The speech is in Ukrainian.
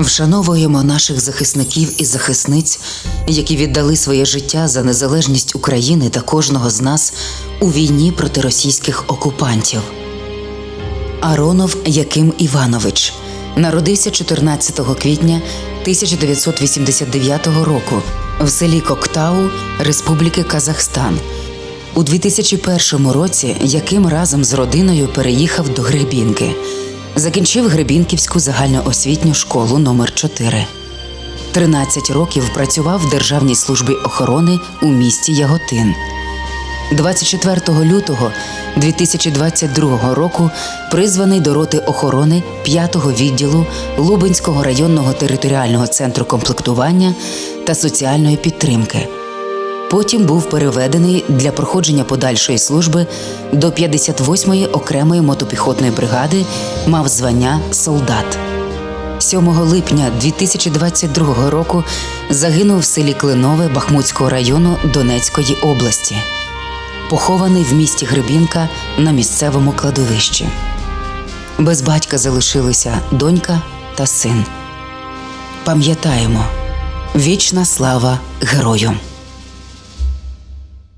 Вшановуємо наших захисників і захисниць, які віддали своє життя за незалежність України та кожного з нас у війні проти російських окупантів. Аронов Яким Іванович народився 14 квітня 1989 року в селі Коктау Республіки Казахстан. У 2001 році Яким разом з родиною переїхав до Гребінки. Закінчив Гребінківську загальноосвітню школу номер 4 13 років працював в Державній службі охорони у місті Яготин. 24 лютого 2022 року призваний до роти охорони 5-го відділу Лубенського районного територіального центру комплектування та соціальної підтримки. Потім був переведений для проходження подальшої служби до 58-ї окремої мотопіхотної бригади, мав звання солдат. 7 липня 2022 року загинув в селі Клинове Бахмутського району Донецької області, похований в місті Гребінка на місцевому кладовищі. Без батька залишилися донька та син. Пам'ятаємо вічна слава герою!